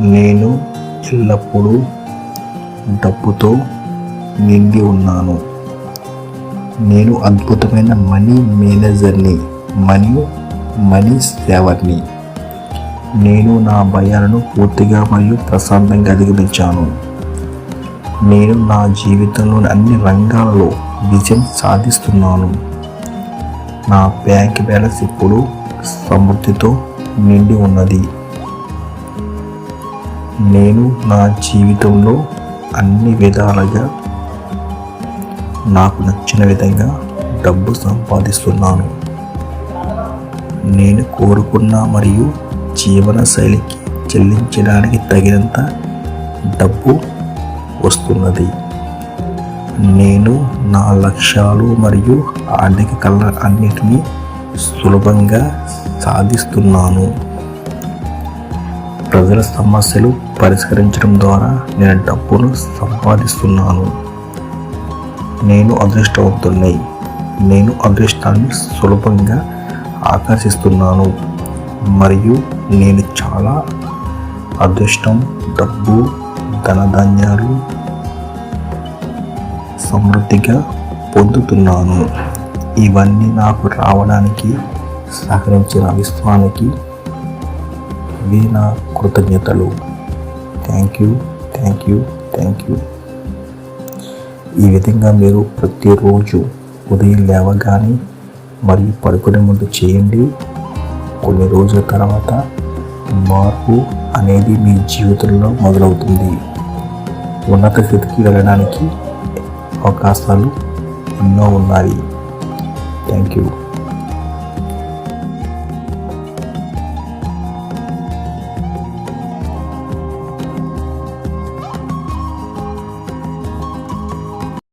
నేను ఎల్లప్పుడూ డబ్బుతో నిండి ఉన్నాను. నేను అద్భుతమైన మనీ మేనేజర్ని మరియు మనీ సేవర్ని. నేను నా భయాలను పూర్తిగా మరియు ప్రశాంతంగా అధిగమించాను. నేను నా జీవితంలోని అన్ని రంగాలలో విజయం సాధిస్తున్నాను. నా బ్యాంక్ బ్యాలెన్స్ ఇప్పుడు సమృద్ధితో నిండి ఉన్నది. నేను నా జీవితంలో అన్ని విధాలుగా నాకు నచ్చిన విధంగా డబ్బు సంపాదిస్తున్నాను. నేను కోరుకున్న మరియు జీవన శైలికి చెల్లించడానికి తగినంత డబ్బు వస్తున్నది. నేను నా లక్ష్యాలు మరియు ఆర్థిక కళ అన్నిటినీ సులభంగా సాధిస్తున్నాను. ప్రజల సమస్యలు పరిష్కరించడం ద్వారా నేను డబ్బును సంపాదిస్తున్నాను. నేను అదృష్టవంతుడిని నేను అదృష్టాన్ని సులభంగా ఆకర్షిస్తున్నాను. మరియు నేను చాలా అదృష్టం డబ్బు ధనధాన్యాలు సమృద్ధిగా పొందుతున్నాను. ఇవన్నీ నాకు రావడానికి సహకరించిన విశ్వానికి ఇవి నా కృతజ్ఞతలు. Thank you thank you thank you ఈ విధంగా మీరు ప్రతిరోజు ఉదయం లేవగానే మరియు పడుకునే ముందు చేయండి. కొన్ని రోజుల తర్వాత మార్పు అనేది మీ జీవితంలో మొదలవుతుంది. ఉన్నత స్థితికి వెళ్ళడానికి అవకాశాలు ఎన్నో ఉన్నాయి. Thank you